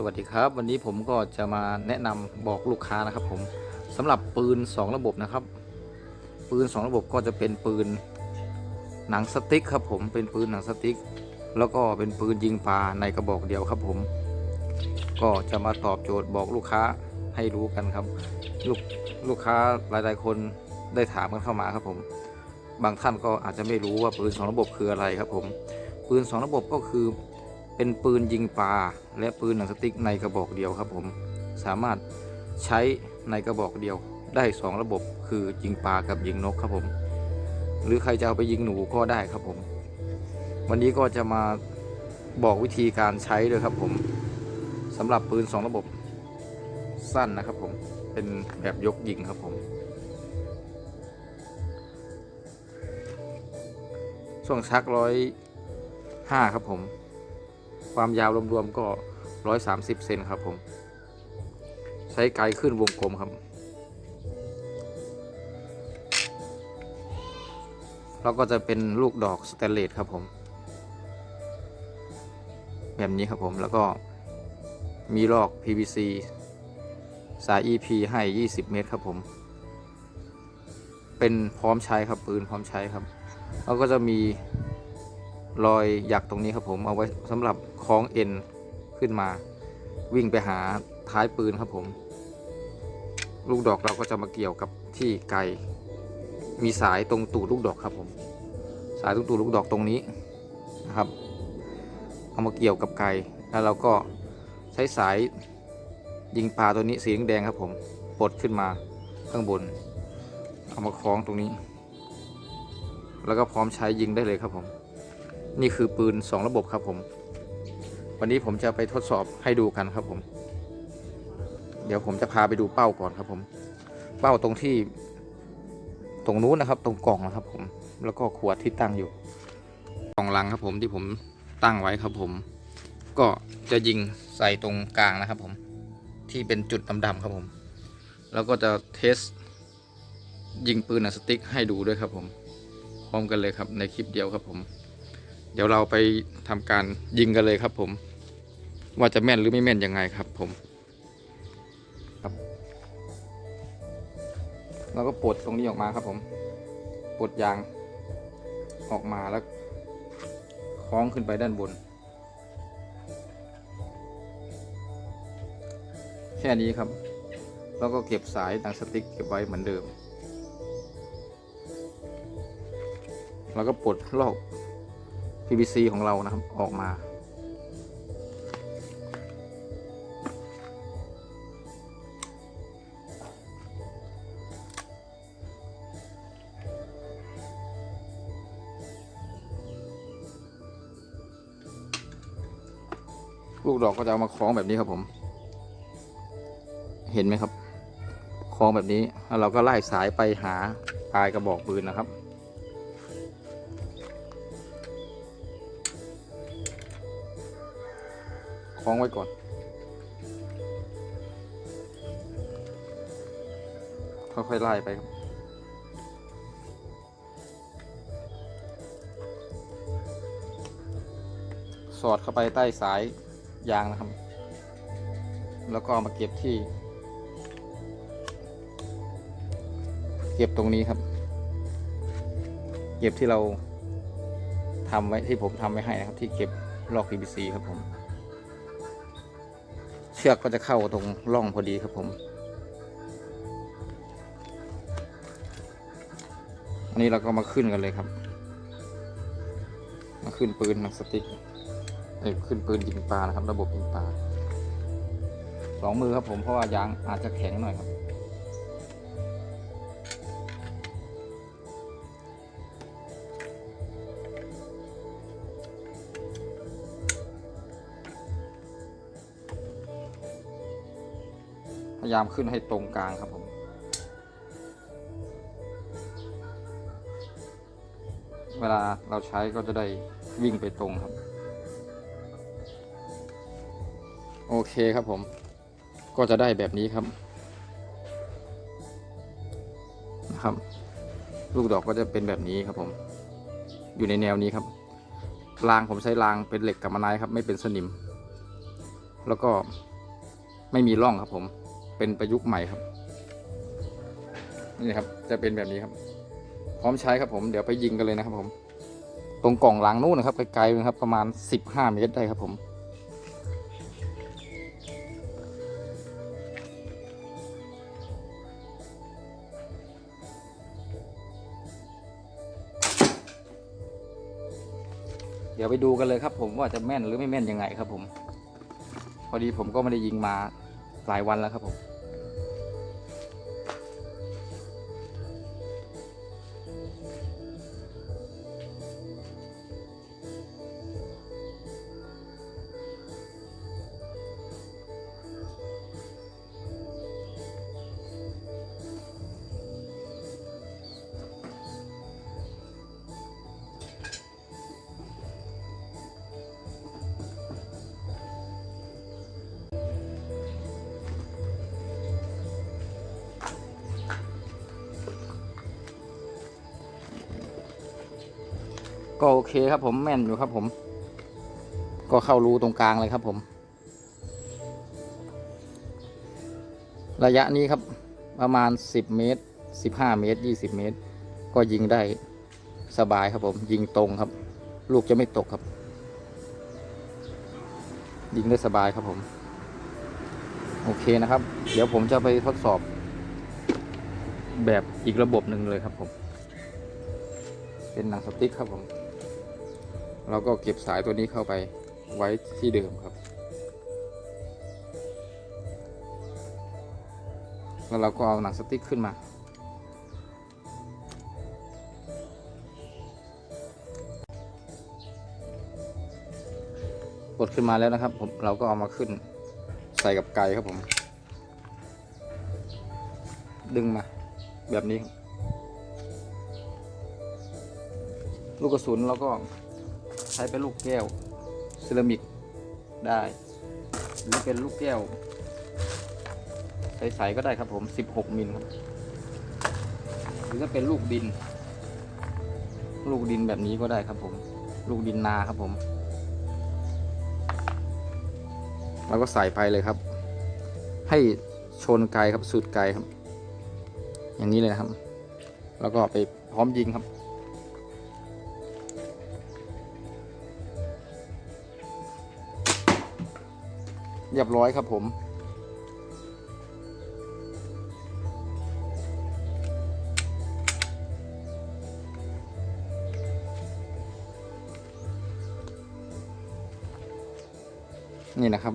สวัสดีครับ วันนี้ผมก็จะมาแนะนำบอกลูกค้านะครับผมสำหรับปืน 2 ระบบนะครับ ปืน 2 ระบบก็จะเป็นปืนหนังสติ๊กครับผมเป็นปืนหนังสติ๊ก แล้วก็เป็นปืนยิงปลาในกระบอกเดียวครับผม ก็จะมาตอบโจทย์บอกลูกค้าให้รู้กันครับ ลูกลูกค้าหลาย ๆ คนได้ถามกันเข้ามาครับผม บางท่านก็อาจจะไม่รู้ว่าปืน 2 ระบบคืออะไรครับผมปืน 2 ระบบก็คือ เป็นปืนยิงปลาและปืนหนังสติ๊กในกระบอกเดียวครับผมสามารถใช้ในกระบอกเดียวได้ 2 ระบบคือยิงปลากับยิงนกครับผม หรือใครจะเอาไปยิงหนูก็ได้ครับผม วันนี้ก็จะมาบอกวิธีการใช้เลยครับผมสำหรับปืน 2 ระบบสั้นนะครับผมเป็นแบบยกยิงครับผม ช่วงชักร้อยห้าครับผม ความยาวรวมๆก็ 130 เซนครับผม ใช้ไกลขึ้นวงกลมครับ แล้วก็จะเป็นลูกดอกสแตนเลสครับผม แบบนี้ครับผมแล้วก็มีลอก PVC สาย EP ให้ 20 เมตรครับผม เป็นพร้อมใช้ครับปืนพร้อมใช้ครับ แล้วก็จะมี รอยหยักตรงนี้ครับผมเอาไว้สำหรับคล้องเอ็นขึ้นมา วิ่งไปหาท้ายปืนครับผม ลูกดอกเราก็จะมาเกี่ยวกับที่ไกล มีสายตรงตูดลูกดอกครับผม สายตรงตูดลูกดอกตรงนี้นะครับ เอามาเกี่ยวกับไกลแล้วเราก็ใช้สายยิงปลาตัวนี้สีแดงครับผมปลดขึ้นมาข้างบน เอามาคล้องตรงนี้ แล้วก็พร้อมใช้ยิงได้เลยครับผม นี่คือปืน 2 ระบบครับผม วันนี้ผมจะไปทดสอบให้ดูกันครับผม เดี๋ยวผมจะพาไปดูเป้าก่อนครับผม เป้าตรงที่ตรงนู้นนะครับ ตรงกล่องนะครับ ผม แล้วก็ขวดที่ตั้งอยู่ กล่องลังครับผมที่ผมตั้งไว้ครับผม ก็จะยิงใส่ตรงกลางนะครับ ผม ที่เป็นจุดดำๆครับผม แล้วก็จะเทสยิงปืนสติ๊กให้ดูด้วยครับผม พร้อมกันเลยครับในคลิปเดียวครับผม ดี๋ยวเราไปทำการยิงกันเลยครับ ผม ว่าจะแม่นหรือไม่แม่นยังไงครับ ผมครับ เราก็ปลดตรงนี้ออกมาครับ ผมปลดยางออกมาแล้วคล้องขึ้นไปด้านบน แค่นี้ครับ แล้วก็เก็บสายหนังสติ๊กเก็บไว้เหมือนเดิม แล้วก็ปลดลอก PVC ของเรานะครับออกมาลูกดอกก็จะเอามาคล้องแบบนี้ครับผม เห็นไหมครับ คล้องแบบนี้ แล้วเราก็ไล่สายไปหาปลายกระบอกปืนนะครับ ล้องไว้ก่อน ค่อยๆไล่ไปครับสอดเข้าไปใต้สายยางนะครับ แล้วก็เอามาเก็บที่ เก็บตรงนี้ครับ เก็บที่เราทำไว้ที่ผมทำไว้ให้นะครับ ที่เก็บลอก PVC ครับผม เชือกก็จะเข้าตรงร่องพอดีครับผม อันนี้เราก็มาขึ้นกันเลยครับ มาขึ้นปืนหนังสติ๊กเอ้ยขึ้นปืนยิงปลานะครับ ระบบยิงปลาสองมือครับผมเพราะว่ายางอาจจะแข็งหน่อยครับ ยายามขึ้นให้ตรงกลางครับผมเวลาเราใช้ก็จะได้วิ่งไปตรงครับ โอเคครับผม ก็จะได้แบบนี้ครับนะครับ ลูกดอกก็จะเป็นแบบนี้ครับผม อยู่ในแนวนี้ครับรางผมใช้รางเป็นเหล็กกับมะนายครับ ไม่เป็นสนิม แล้วก็ไม่มีร่องครับผม เป็นประยุกต์ใหม่ครับ นี่ครับ จะเป็นแบบนี้ครับ พร้อมใช้ครับผมเดี๋ยวไปยิงกันเลยนะครับ ผม ตรงกล่องหลังนู้นนะครับไกลๆนะครับ ประมาณ 15 เมตรได้ครับผมเดี๋ยวไปดูกันเลยครับผมว่าจะแม่นหรือไม่แม่นยังไงครับผม พอดีผมก็ไม่ได้ยิงมา หลายวันแล้วครับผม ก็โอเคครับผมแม่นอยู่ครับผม ก็เข้ารูตรงกลางเลยครับผม ระยะนี้ครับ ประมาณ 10 เมตร 15 เมตร 20 เมตร ก็ยิงได้สบายครับผม ยิงตรงครับ ลูกจะไม่ตกครับ ยิงได้สบายครับผม โอเคนะครับ เดี๋ยวผมจะไปทดสอบแบบอีกระบบหนึ่งเลยครับผม เป็นหนังสติ๊กครับผม เราก็เก็บสายตัวนี้เข้าไปไว้ที่เดิมครับ แล้วเราก็เอาหนังสติ๊กขึ้นมา กดขึ้นมาแล้วนะครับผมเราก็เอามาขึ้นใส่กับไก่ครับผม ดึงมาแบบนี้ ลูกกระสุนเราก็ ช้เป็นลูกแก้วเซรามิกได้หรือเป็นลูกแก้ว ใสๆก็ได้ครับผม 16 มิลครับ หรือถ้าเป็นลูกดิน ลูกดินแบบนี้ก็ได้ครับผม ลูกดินนาครับผมเราก็ใส่ไปเลยครับ ให้ชนไกลครับสุดไกลครับ อย่างนี้เลยนะครับ แล้วก็ไปพร้อมยิงครับ เรียบร้อยครับผมนี่นะครับ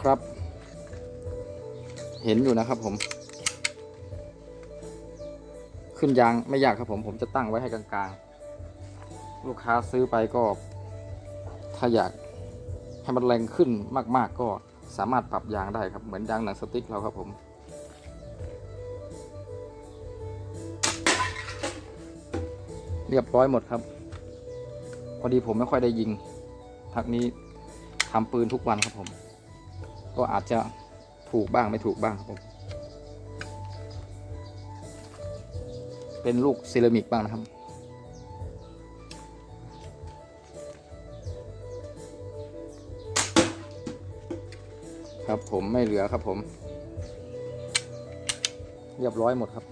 ครับ เห็นอยู่นะครับผม ขึ้นยางไม่ยากครับผม ผมจะตั้งไว้ให้กลางๆ ลูกค้าซื้อไปก็ ถ้าอยากให้มันแรงขึ้นมากๆ ก็สามารถปรับยางได้ครับ เหมือนยางหนังสติ๊กเราครับผมเรียบร้อยหมดครับ พอดีผมไม่ค่อยได้ยิง ทักนี้ทำปืนทุกวันครับผม ก็อาจจะถูกบ้างไม่ถูกบ้างครับผมเป็นลูกเซรามิกบ้างนะครับ ครับผมไม่เหลือครับผม เรียบร้อยหมดครับ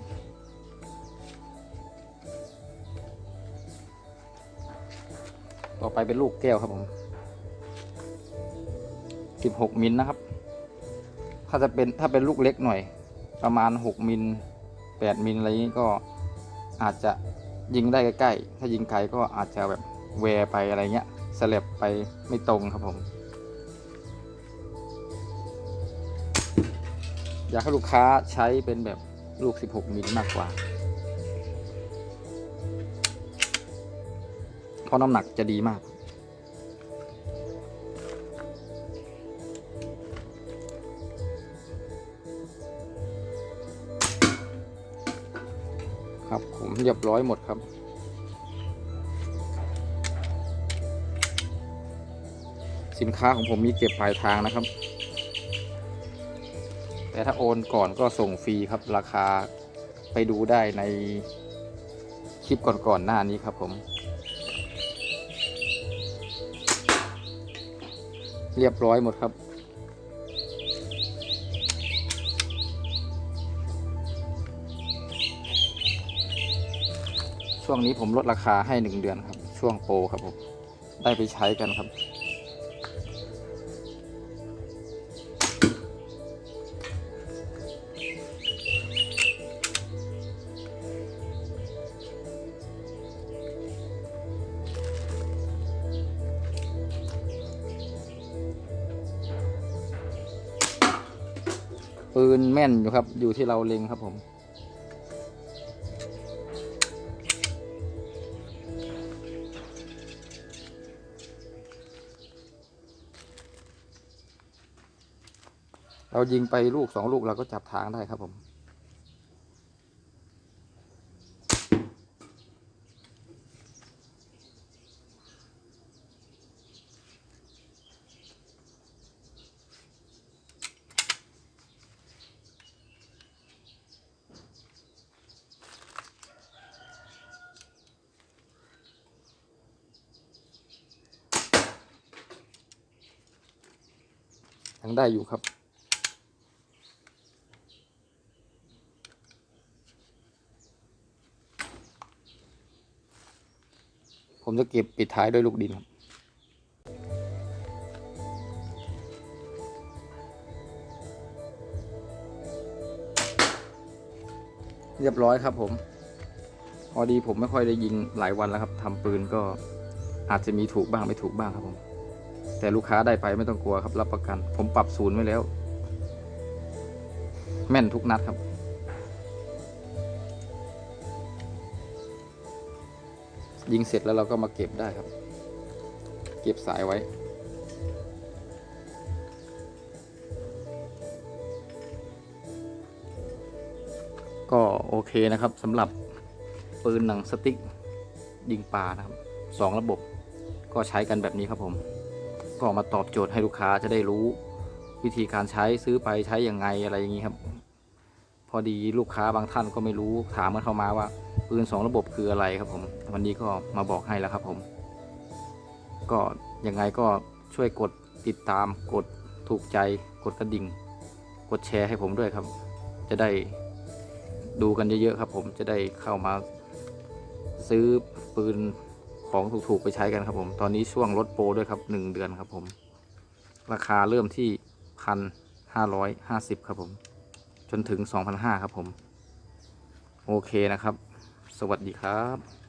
ต่อไปเป็นลูกแก้วครับผม 16 มิลนะครับ ถ้าจะเป็นถ้าเป็นลูกเล็กหน่อย ประมาณ 6 มิล 8 มิลอะไรนี้ก็อาจจะยิงได้ใกล้ๆ ถ้ายิงไกลก็อาจจะแบบแวร์ไปอะไรเงี้ยสลับไปไม่ตรงครับผม อยากให้ลูกค้าใช้เป็นแบบลูก 16 มิลมากกว่า เพราะน้ำหนักจะดีมาก ครับผมเรียบร้อยหมดครับ สินค้าของผมมีเก็บปลายทางนะครับ แต่ถ้าโอนก่อนก็ส่งฟรีครับราคาไปดูได้ในคลิปก่อนๆหน้านี้ครับผม เรียบร้อยหมดครับ ช่วงนี้ผมลดราคาให้หนึ่งเดือนครับ ช่วงโปรครับผมได้ไปใช้กันครับ ปืนแม่นอยู่ครับ อยู่ที่เราเล็งครับผม เรายิงไปลูกสองลูกเราก็จับทางได้ครับผมยังได้อยู่ครับ จะเก็บปิดท้ายด้วยลูกดินครับเรียบร้อยครับผมพอดีผมไม่ค่อยได้ยิงหลายวันแล้วครับทำปืนก็อาจจะมีถูกบ้างไม่ถูกบ้างครับผม แต่ลูกค้าได้ไปไม่ต้องกลัวครับ รับประกัน ผมปรับศูนย์ไว้แล้ว แม่นทุกนัดครับ ยิงเสร็จแล้วเราก็มาเก็บได้ครับ เก็บสายไว้ ก็โอเคนะครับสำหรับปืนหนังสติ๊กยิงปลานะครับสองระบบก็ใช้กันแบบนี้ครับผม ก็มาตอบโจทย์ให้ลูกค้าจะได้รู้วิธีการใช้ซื้อไปใช้ยังไงอะไรอย่างนี้ครับ พอดีลูกค้าบางท่านก็ไม่รู้ถามกันเข้ามาว่า ปืนสองระบบคืออะไรครับผม วันนี้ก็มาบอกให้แล้วครับผม ก็ยังไงก็ช่วยกดติดตามกดถูกใจกดกระดิ่ง กดแชร์ให้ผมด้วยครับ จะได้ดูกันเยอะๆครับ ผมจะได้เข้ามาซื้อปืนของถูกๆไปใช้กันครับผม ตอนนี้ช่วงลดโปรด้วยครับหนึ่งเดือนครับผม ราคาเริ่มที่พันห้าร้อยห้าสิบครับผม จนถึงสองพันห้าครับผม โอเคนะครับ สวัสดีครับ